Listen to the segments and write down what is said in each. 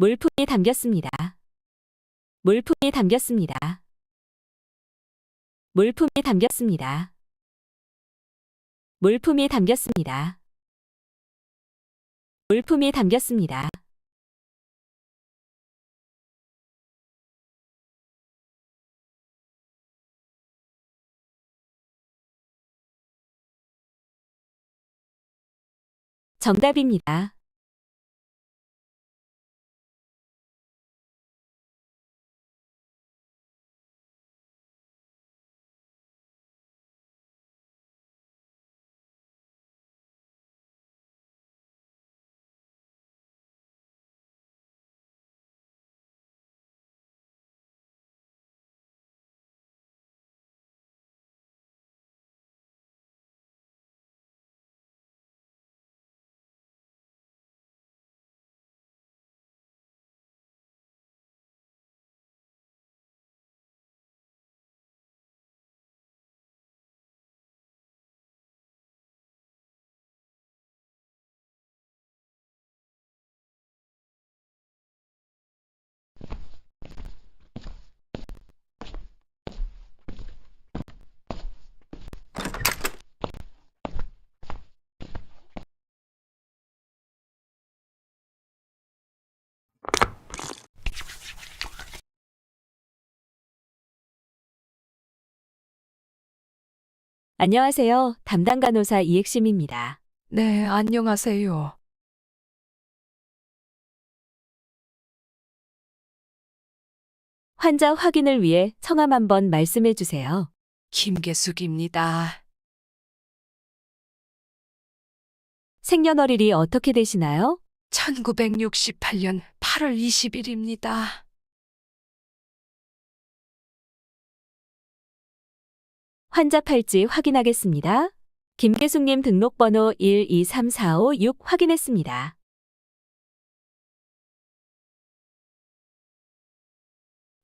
물품이 담겼습니다. 물품이 담겼습니다. 물품이 담겼습니다. 물품이 담겼습니다. 물품이 담겼습니다. 정답입니다. 안녕하세요. 담당 간호사 이액심입니다. 네, 안녕하세요. 환자 확인을 위해 성함 한번 말씀해 주세요. 김계숙입니다. 생년월일이 어떻게 되시나요? 1968년 8월 20일입니다. 팔찌 확인하겠습니다. 김계숙님 등록번호 123456 확인했습니다.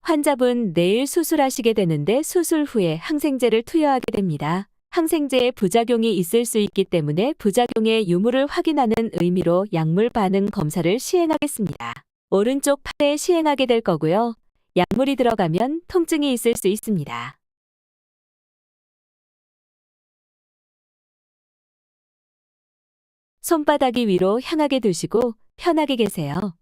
환자분 내일 수술하시게 되는데 수술 후에 항생제를 투여하게 됩니다. 항생제에 부작용이 있을 수 있기 때문에 부작용의 유무를 확인하는 의미로 약물 반응 검사를 시행하겠습니다. 오른쪽 팔에 시행하게 될 거고요. 약물이 들어가면 통증이 있을 수 있습니다. 손바닥이 위로 향하게 두시고 편하게 계세요.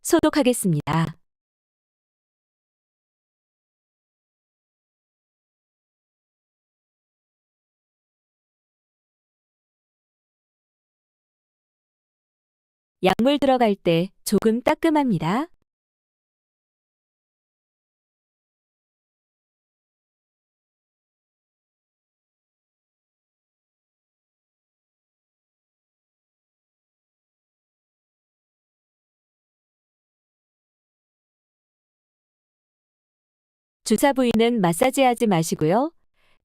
소독하겠습니다. 약물 들어갈 때 조금 따끔합니다. 주사 부위는 마사지하지 마시고요.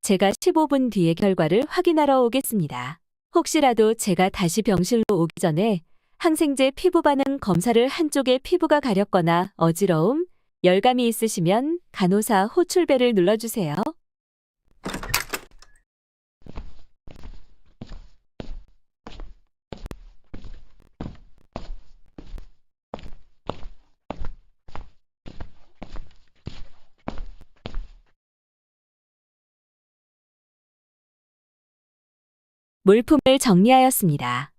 제가 15분 뒤에 결과를 확인하러 오겠습니다. 혹시라도 제가 다시 병실로 오기 전에 항생제 피부 반응 검사를 한쪽에 피부가 가렵거나 어지러움, 열감이 있으시면 간호사 호출벨을 눌러주세요. 물품을 정리하였습니다.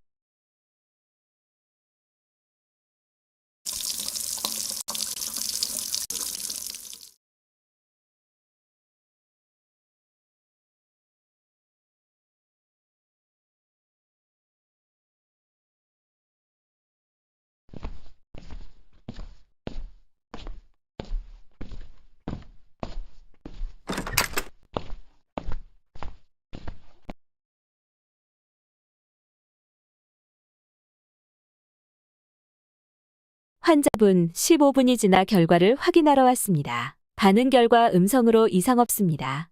환자분 15분이 지나 결과를 확인하러 왔습니다. 반응 결과 음성으로 이상 없습니다.